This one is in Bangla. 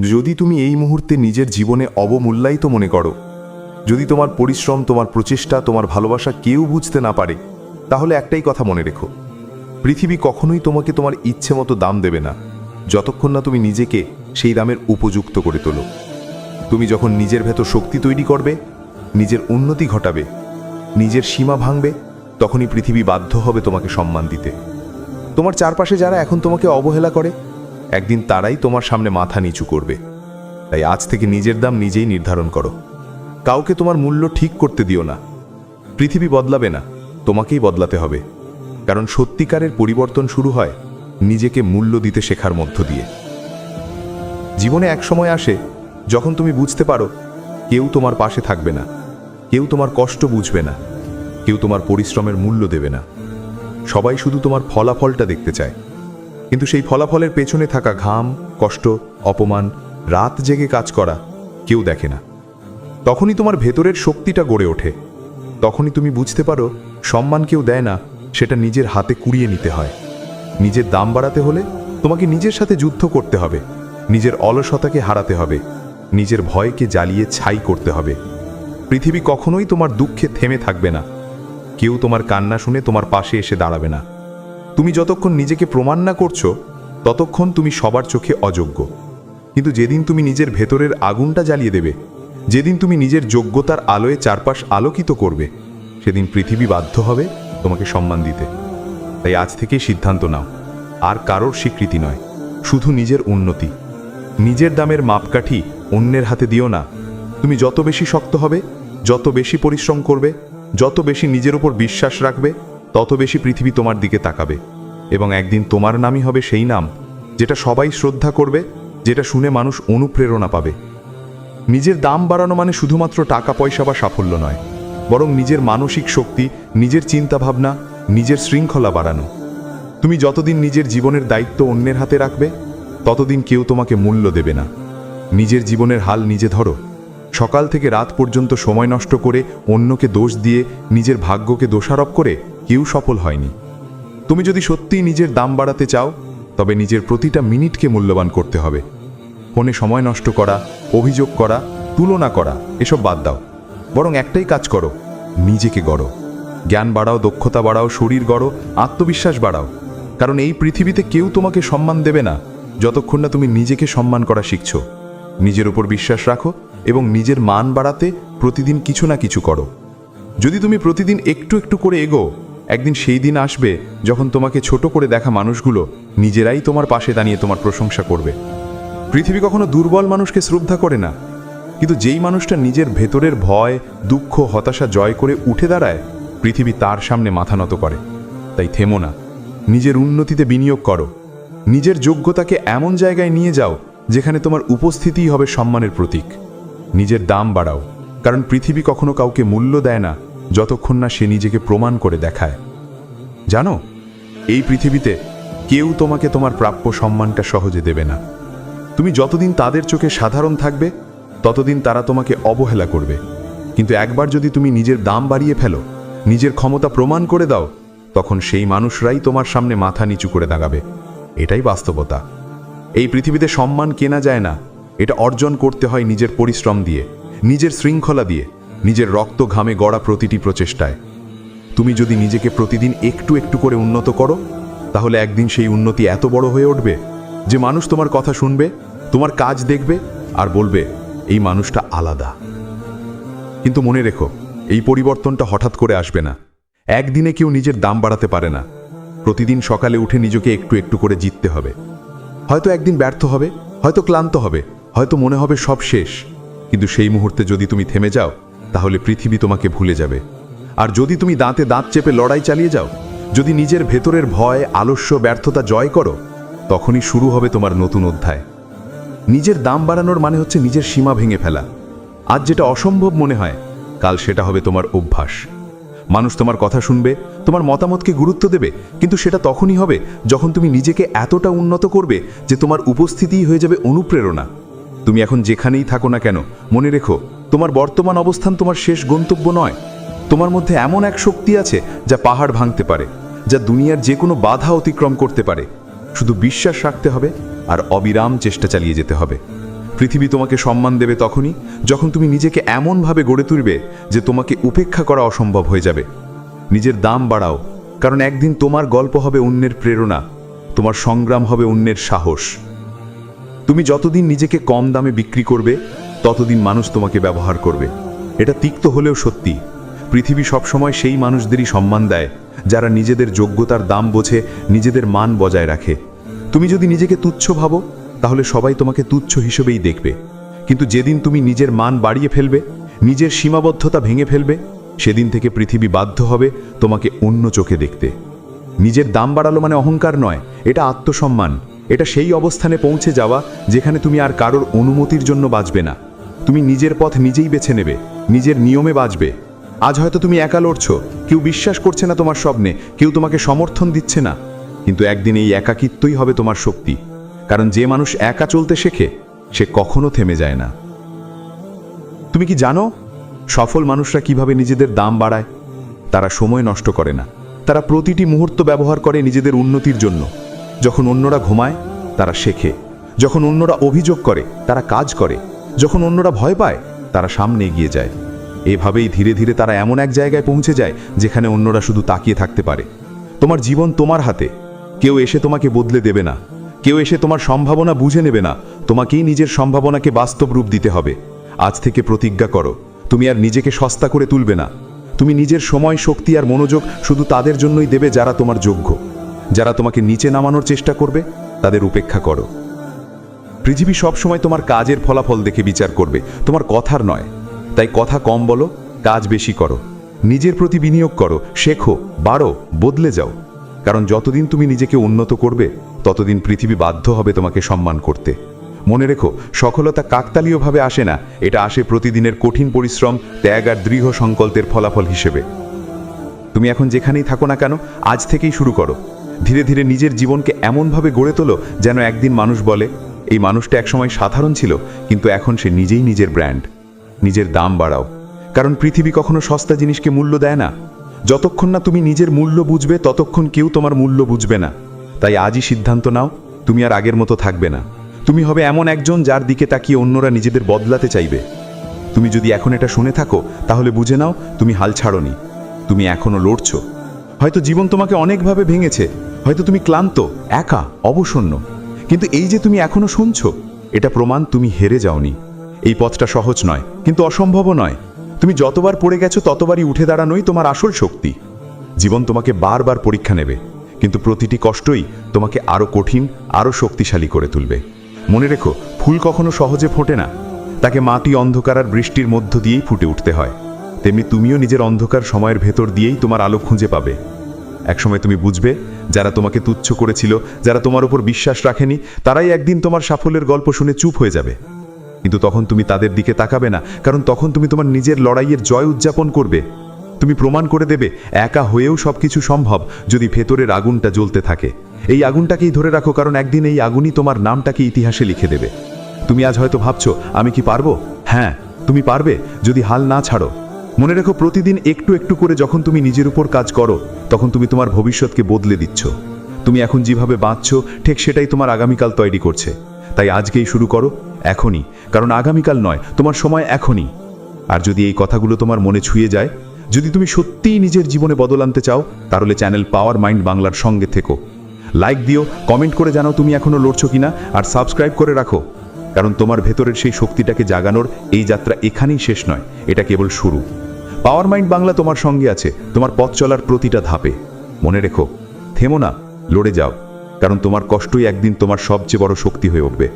যদি তুমি এই মুহূর্তে নিজের জীবনে অবমূল্যায়িত মনে করো, যদি তোমার পরিশ্রম, তোমার প্রচেষ্টা, তোমার ভালোবাসা কেউ বুঝতে না পারে, তাহলে একটাই কথা মনে রেখো। পৃথিবী কখনোই তোমাকে তোমার ইচ্ছে মতো দাম দেবে না, যতক্ষণ না তুমি নিজেকে সেই দামের উপযুক্ত করে তোলো। তুমি যখন নিজের ভেতর শক্তি তৈরি করবে, নিজের উন্নতি ঘটাবে, নিজের সীমা ভাঙবে, তখনই পৃথিবী বাধ্য হবে তোমাকে সম্মান দিতে। তোমার চারপাশে যারা এখন তোমাকে অবহেলা করে একদিন তারাই তোমার সামনে মাথা নিচু করবে। তাই আজ থেকে নিজের দাম নিজেই নির্ধারণ করো। কাউকে তোমার মূল্য ঠিক করতে দিও না। পৃথিবী বদলাবে না, তোমাকেই বদলাতে হবে। কারণ সত্যিকারের পরিবর্তন শুরু হয় নিজেকে মূল্য দিতে শেখার মধ্য দিয়ে। জীবনে এক সময় আসে, যখন তুমি বুঝতে পারো, কেউ তোমার পাশে থাকবে না। কেউ তোমার কষ্ট বুঝবে না। কেউ তোমার পরিশ্রমের মূল্য দেবে না। সবাই শুধু তোমার ফলাফলটা দেখতে চায়। কিন্তু সেই ফলাফলের পেছনে থাকা ঘাম, কষ্ট, অপমান, রাত জেগে কাজ করা কেউ দেখে না। তখনই তোমার ভেতরের শক্তিটা গড়ে ওঠে। তখনই তুমি বুঝতে পারো, সম্মান কেউ দেয় না, সেটা নিজের হাতে কুড়িয়ে নিতে হয়। নিজের দাম বাড়াতে হলে তোমাকে নিজের সাথে যুদ্ধ করতে হবে। নিজের অলসতাকে হারাতে হবে। নিজের ভয়কে জ্বালিয়ে ছাই করতে হবে। পৃথিবী কখনোই তোমার দুঃখে থেমে থাকবে না। কেউ তোমার কান্না শুনে তোমার পাশে এসে দাঁড়াবে না। তুমি যতক্ষণ নিজেকে প্রমাণ না করছ, ততক্ষণ তুমি সবার চোখে অযোগ্য। কিন্তু যেদিন তুমি নিজের ভেতরের আগুনটা জ্বালিয়ে দেবে, যেদিন তুমি নিজের যোগ্যতার আলোয় চারপাশ আলোকিত করবে, সেদিন পৃথিবী বাধ্য হবে তোমাকে সম্মান দিতে। তাই আজ থেকেই সিদ্ধান্ত নাও, আর কারোর স্বীকৃতি নয়, শুধু নিজের উন্নতি। নিজের দামের মাপকাঠি অন্যের হাতে দিও না। তুমি যত বেশি শক্ত হবে, যত বেশি পরিশ্রম করবে, যত বেশি নিজের উপর বিশ্বাস রাখবে তত বেশি পৃথিবী তোমার দিকে তাকাবে, এবং একদিন তোমার নামই হবে সেই নাম, যেটা সবাই শ্রদ্ধা করবে, যেটা শুনে মানুষ অনুপ্রেরণা পাবে। নিজের দাম বাড়ানো মানে শুধুমাত্র টাকা, পয়সা বা সাফল্য নয়, বরং নিজের মানসিক শক্তি, নিজের চিন্তাভাবনা, নিজের শৃঙ্খলা বাড়ানো। তুমি যতদিন নিজের জীবনের দায়িত্ব অন্যের হাতে রাখবে, ততদিন কেউ তোমাকে মূল্য দেবে না। নিজের জীবনের হাল নিজে ধরো। সকাল থেকে রাত পর্যন্ত সময় নষ্ট করে অন্যকে দোষ দিয়ে নিজের ভাগ্যকে দোষারোপ করে কেউ সফল হয়নি। তুমি যদি সত্যিই নিজের দাম বাড়াতে চাও, তবে নিজের প্রতিটা মিনিটকে মূল্যবান করতে হবে। ফোনে সময় নষ্ট করা, অভিযোগ করা, তুলনা করা, এসব বাদ দাও। বরং একটাই কাজ করো, নিজেকে গড়ো। জ্ঞান বাড়াও, দক্ষতা বাড়াও, শরীর গড়ো, আত্মবিশ্বাস বাড়াও। কারণ এই পৃথিবীতে কেউ তোমাকে সম্মান দেবে না, যতক্ষণ না তুমি নিজেকে সম্মান করা শিখছো। নিজের উপর বিশ্বাস রাখো এবং নিজের মান বাড়াতে প্রতিদিন কিছু না কিছু করো। যদি তুমি প্রতিদিন একটু একটু করে এগো একদিন সেই দিন আসবে যখন তোমাকে ছোট করে দেখা মানুষগুলো নিজেরাই তোমার পাশে দাঁড়িয়ে তোমার প্রশংসা করবে। পৃথিবী কখনো দুর্বল মানুষকে শ্রদ্ধা করে না, কিন্তু যেই মানুষটা নিজের ভেতরের ভয়, দুঃখ, হতাশা জয় করে উঠে দাঁড়ায়, পৃথিবী তার সামনে মাথা নত করে। তাই থেমো না, নিজের উন্নতিতে বিনিয়োগ করো। নিজের যোগ্যতাকে এমন জায়গায় নিয়ে যাও যেখানে তোমার উপস্থিতিই হবে সম্মানের প্রতীক। নিজের দাম বাড়াও, কারণ পৃথিবী কখনো কাউকে মূল্য দেয় না যতক্ষণ না সে নিজেকে প্রমাণ করে দেখায়। জানো, এই পৃথিবীতে কেউ তোমাকে তোমার প্রাপ্য সম্মানটা সহজে দেবে না। তুমি যতদিন তাদের চোখে সাধারণ থাকবে, ততদিন তারা তোমাকে অবহেলা করবে। কিন্তু একবার যদি তুমি নিজের দাম বাড়িয়ে ফেলো, নিজের ক্ষমতা প্রমাণ করে দাও, তখন সেই মানুষরাই তোমার সামনে মাথা নিচু করে দাঁড়াবে এটাই বাস্তবতা। এই পৃথিবীতে সম্মান কেনা যায় না, এটা অর্জন করতে হয় নিজের পরিশ্রম দিয়ে, নিজের শৃঙ্খলা দিয়ে। নিজের রক্ত ঘামে গড়া প্রতিটি প্রচেষ্টায়। তুমি যদি নিজেকে প্রতিদিন একটু একটু করে উন্নত করো, তাহলে একদিন সেই উন্নতি এত বড় হয়ে উঠবে যে মানুষ তোমার কথা শুনবে, তোমার কাজ দেখবে আর বলবে, এই মানুষটা আলাদা। কিন্তু মনে রেখো, এই পরিবর্তনটা হঠাৎ করে আসবে না। একদিনে কেউ নিজের দাম বাড়াতে পারে না। প্রতিদিন সকালে উঠে নিজেকে একটু একটু করে জিততে হবে। হয়তো একদিন ব্যর্থ হবে, হয়তো ক্লান্ত হবে, হয়তো মনে হবে সব শেষ। কিন্তু সেই মুহূর্তে যদি তুমি থেমে যাও তাহলে পৃথিবী তোমাকে ভুলে যাবে। আর যদি তুমি দাঁতে দাঁত চেপে লড়াই চালিয়ে যাও, যদি নিজের ভেতরের ভয়, আলস্য, ব্যর্থতা জয় করো, তখনই শুরু হবে তোমার নতুন অধ্যায়। নিজের দাম বাড়ানোর মানে হচ্ছে নিজের সীমা ভেঙে ফেলা। আজ যেটা অসম্ভব মনে হয়, কাল সেটা হবে তোমার অভ্যাস। মানুষ তোমার কথা শুনবে, তোমার মতামতকে গুরুত্ব দেবে, কিন্তু সেটা তখনই হবে যখন তুমি নিজেকে এতটা উন্নত করবে যে তোমার উপস্থিতিই হয়ে যাবে অনুপ্রেরণা। তুমি এখন যেখানেই থাকো না কেন, মনে রেখো তোমার বর্তমান অবস্থান তোমার শেষ গন্তব্য নয়। তোমার মধ্যে এমন এক শক্তি আছে যা পাহাড় ভাঙতে পারে, যা দুনিয়ার যে কোনো বাধা অতিক্রম করতে পারে। শুধু বিশ্বাস রাখতে হবে আর অবিরাম চেষ্টা চালিয়ে যেতে হবে। পৃথিবী তোমাকে সম্মান দেবে তখনই যখন তুমি নিজেকে এমনভাবে গড়ে তুলবে যে তোমাকে উপেক্ষা করা অসম্ভব হয়ে যাবে। নিজের দাম বাড়াও, কারণ একদিন তোমার গল্প হবে অন্যের প্রেরণা, তোমার সংগ্রাম হবে অন্যের সাহস। তুমি যতদিন নিজেকে কম দামে বিক্রি করবে ততদিন মানুষ তোমাকে ব্যবহার করবে। এটা তিক্ত হলেও সত্যি। পৃথিবী সবসময় সেই মানুষদেরই সম্মান দেয়, যারা নিজেদের যোগ্যতার দাম বোঝে, নিজেদের মান বজায় রাখে। তুমি যদি নিজেকে তুচ্ছ ভাবো, তাহলে সবাই তোমাকে তুচ্ছ হিসেবেই দেখবে। কিন্তু যেদিন তুমি নিজের মান বাড়িয়ে ফেলবে, নিজের সীমাবদ্ধতা ভেঙে ফেলবে, সেদিন থেকে পৃথিবী বাধ্য হবে তোমাকে অন্য চোখে দেখতে। নিজের দাম বাড়ালো মানে অহংকার নয়, এটা আত্মসম্মান। এটা সেই অবস্থানে পৌঁছে যাওয়া, যেখানে তুমি আর কারোর অনুমতির জন্য বাঁচবে না। তুমি নিজের পথ নিজেই বেছে নেবে, নিজের নিয়মে বাঁচবে। আজ হয়তো তুমি একা লড়ছ, কেউ বিশ্বাস করছে না তোমার স্বপ্নে, কেউ তোমাকে সমর্থন দিচ্ছে না। কিন্তু একদিন এই একাকিত্বই হবে তোমার শক্তি, কারণ যে মানুষ একা চলতে শেখে, সে কখনো থেমে যায় না। তুমি কি জানো, সফল মানুষরা কীভাবে নিজেদের দাম বাড়ায়? তারা সময় নষ্ট করে না। তারা প্রতিটি মুহূর্ত ব্যবহার করে নিজেদের উন্নতির জন্য। যখন অন্যরা ঘুমায়, তারা শেখে। যখন অন্যরা অভিযোগ করে, তারা কাজ করে। যখন অন্যরা ভয় পায়, তারা সামনে এগিয়ে যায়। এভাবেই ধীরে ধীরে তারা এমন এক জায়গায় পৌঁছে যায়, যেখানে অন্যরা শুধু তাকিয়ে থাকতে পারে। তোমার জীবন তোমার হাতে। কেউ এসে তোমাকে বদলে দেবে না। কেউ এসে তোমার সম্ভাবনা বুঝে নেবে না। তোমাকেই নিজের সম্ভাবনাকে বাস্তব রূপ দিতে হবে। আজ থেকে প্রতিজ্ঞা করো, তুমি আর নিজেকে সস্তা করে তুলবে না। তুমি নিজের সময়, শক্তি আর মনোযোগ শুধু তাদের জন্যই দেবে যারা তোমার যোগ্য। যারা তোমাকে নিচে নামানোর চেষ্টা করবে, তাদের উপেক্ষা করো। পৃথিবী সবসময় তোমার কাজের ফলাফল দেখে বিচার করবে। তোমার কথার নয়। তাই কথা কম বলো, কাজ বেশি করো। নিজের প্রতি বিনিয়োগ করো, শেখো, বাড়ো, বদলে যাও। কারণ যতদিন তুমি নিজেকে উন্নত করবে, ততদিন পৃথিবী বাধ্য হবে তোমাকে সম্মান করতে। মনে রেখো সফলতা কাকতালীয়ভাবে আসে না, এটা আসে প্রতিদিনের কঠিন পরিশ্রম, ত্যাগ আর দৃঢ় সংকল্পের ফলাফল হিসেবে। তুমি এখন যেখানেই থাকো না কেন, আজ থেকেই শুরু করো। ধীরে ধীরে নিজের জীবনকে এমনভাবে গড়ে তোলো যেন একদিন মানুষ বলে এই মানুষটা একসময় সাধারণ ছিল, কিন্তু এখন সে নিজেই নিজের ব্র্যান্ড, নিজের দাম বাড়াও। কারণ পৃথিবী কখনো সস্তা জিনিসকে মূল্য দেয় না। যতক্ষণ না তুমি নিজের মূল্য বুঝবে, ততক্ষণ কেউ তোমার মূল্য বুঝবে না। তাই আজই সিদ্ধান্ত নাও, তুমি আর আগের মতো থাকবে না। তুমি হবে এমন একজন যার দিকে তাকিয়ে অন্যরা নিজেদের বদলাতে চাইবে। তুমি যদি এখন এটা শুনে থাকো, তাহলে বুঝে নাও, তুমি হাল ছাড়নি। তুমি এখনও লড়ছ। হয়তো জীবন তোমাকে অনেকভাবে ভেঙেছে। হয়তো তুমি ক্লান্ত, একা, অবসন্ন। কিন্তু এই যে তুমি এখনও শুনছো, এটা প্রমাণ তুমি হেরে যাওনি। এই পথটা সহজ নয়, কিন্তু অসম্ভবও নয়। তুমি যতবার পড়ে গেছো, ততবারই উঠে দাঁড়ানোই তোমার আসল শক্তি। জীবন তোমাকে বারবার পরীক্ষা নেবে, কিন্তু প্রতিটি কষ্টই তোমাকে আরও কঠিন আরও শক্তিশালী করে তুলবে। মনে রেখো, ফুল কখনো সহজে ফোটে না। তাকে মাটি অন্ধকার আর বৃষ্টির মধ্য দিয়েই ফুটে উঠতে হয়। তেমনি তুমিও নিজের অন্ধকার সময়ের ভেতর দিয়েই তোমার আলো খুঁজে পাবে। একসময় তুমি বুঝবে যারা তোমাকে তুচ্ছ করেছিল, যারা তোমার উপর বিশ্বাস রাখেনি, তারাই একদিন তোমার সাফল্যের গল্প শুনে চুপ হয়ে যাবে। কিন্তু তখন তুমি তাদের দিকে তাকাবে না, কারণ তখন তুমি তোমার নিজের লড়াইয়ের জয় উদযাপন করবে। তুমি প্রমাণ করে দেবে, একা হয়েও সবকিছু সম্ভব যদি ভেতরের আগুনটা জ্বলতে থাকে। এই আগুনটাকেই ধরে রাখো, কারণ একদিন এই আগুনই তোমার নামটাকে ইতিহাসে লিখে দেবে। তুমি আজ হয়তো ভাবছ, আমি কি পারব? হ্যাঁ তুমি পারবে, যদি হাল না ছাড়ো। মনে রেখো প্রতিদিন একটু একটু করে যখন তুমি নিজের উপর কাজ করো, তখন তুমি তোমার ভবিষ্যৎকে বদলে দিচ্ছ। তুমি এখন যেভাবে বাঁচছ ঠিক সেটাই তোমার আগামীকাল তৈরি করছে। তাই আজকেই শুরু করো, এখনই। কারণ আগামীকাল নয়, তোমার সময় এখনই। আর যদি এই কথাগুলো তোমার মনে ছুঁয়ে যায়, যদি তুমি সত্যিই নিজের জীবনে বদল আনতে চাও, তাহলে চ্যানেল পাওয়ার মাইন্ড বাংলার সঙ্গে থেকো। লাইক দিও, কমেন্ট করে জানাও তুমি এখনও লড়ছো কিনা, আর সাবস্ক্রাইব করে রাখো। কারণ তোমার ভেতরের সেই শক্তিটাকে জাগানোর এই যাত্রা এখানেই শেষ নয়, এটা কেবল শুরু। পাওয়ার মাইন্ড বাংলা তোমার সঙ্গে আছে। তোমার পথ চলার প্রতিটা ধাপে। মনে রেখো, থেমো না, লড়ে যাও। কারণ তোমার কষ্টই একদিন তোমার সবচেয়ে বড় শক্তি হয়ে উঠবে।